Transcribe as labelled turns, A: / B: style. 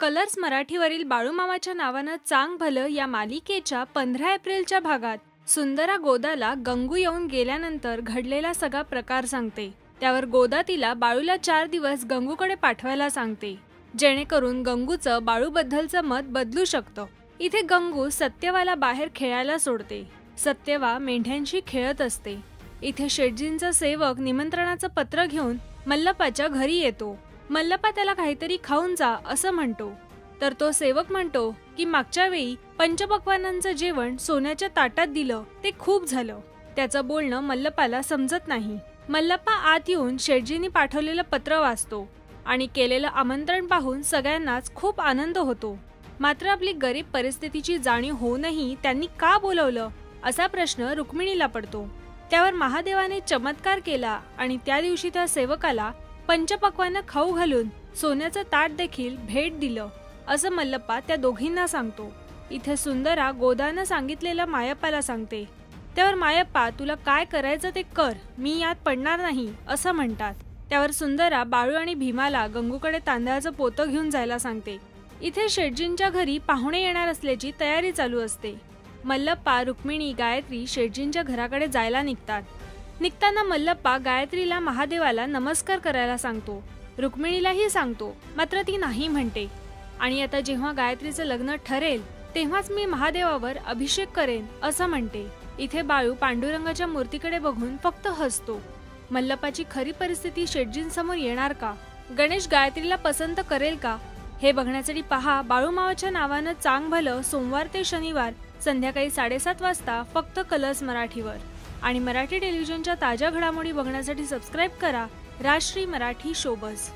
A: Colours मराठीवरील बाळूमामाच्या नावानं चांग भलं या मालिकेच्या पंधरा एप्रिलच्या भागात सुंदरा गोदाला गंगू येऊन गेल्यानंतर घडलेला सगळा प्रकार सांगते. त्यावर गोदा तिला बाळूला चार दिवस गंगूकडे पाठवायला सांगते. जेणेकरून गंगूचं बाळूबद्दलचं मत बदलू शकतं. इथे गंगू सत्यवाला बाहेर खेळायला सोडते. सत्यवा मेंढ्यांशी खेळत असते. इथे शेटजींचा सेवक निमंत्रणाचं पत्र घेऊन मल्लप्पाच्या घरी येतो. मल्लप्पा त्याला काहीतरी खाऊन जा असं म्हणतो. तर तो सेवक म्हणतो की मागच्या वेळी पंचपक्वानांचं जेवण सोन्याच्या ताटात दिलं ते खूप झालं. त्याचं बोलणं मल्लप्पाला समजत नाही. मल्लप्पा आत येऊन शेटजींनी पाठवलेलं पत्र वाचतो आणि केलेलं आमंत्रण पाहून सगळ्यांनाच खूप आनंद होतो. मात्र आपली गरीब परिस्थितीची जाणीव होऊनही त्यांनी का बोलवलं असा प्रश्न रुक्मिणीला पडतो. त्यावर महादेवाने चमत्कार केला आणि त्या दिवशी त्या सेवकाला पंचपक्वानं खाऊ घालून सोन्याचं ताट देखील भेट दिलं असं मल्लप्पा त्या दोघींना सांगतो. इथे सुंदरा गोदानं सांगितलेलं मायप्पाला सांगते. त्यावर मायप्पा तुला काय करायचं ते कर मी यात पडणार नाही असं म्हणतात. त्यावर सुंदरा बाळू आणि भीमाला गंगूकडे तांदळाचं पोतं घेऊन जायला सांगते. इथे शेटजींच्या घरी पाहुणे येणार असल्याची तयारी चालू असते. मल्लप्पा रुक्मिणी गायत्री शेटजींच्या घराकडे जायला निघतात. निघताना मल्लप्पा गायत्रीला महादेवाला नमस्कार करायला सांगतो. रुक्मिणीलाही सांगतो मात्र ती नाही म्हणते. आणि आता जेव्हा गायत्रीचं लग्न ठरेल तेव्हाच मी महादेवावर अभिषेक करेन असं म्हणते. इथे बाळू पांडुरंगाच्या मूर्तीकडे बघून फक्त हसतो. मल्लप्पाची खरी परिस्थिती शेटजींसमोर येणार का? गणेश गायत्रीला पसंत करेल का? हे बघण्यासाठी पहा बाळूमावाच्या नावानं चांग भलं सोमवार ते शनिवार संध्याकाळी साडेसात वाजता फक्त कलर्स मराठीवर. आणि मराठी टेलिव्हिजनच्या ताज्या घडामोडी बघण्यासाठी सबस्क्राईब करा राष्ट्रीय मराठी शोबज.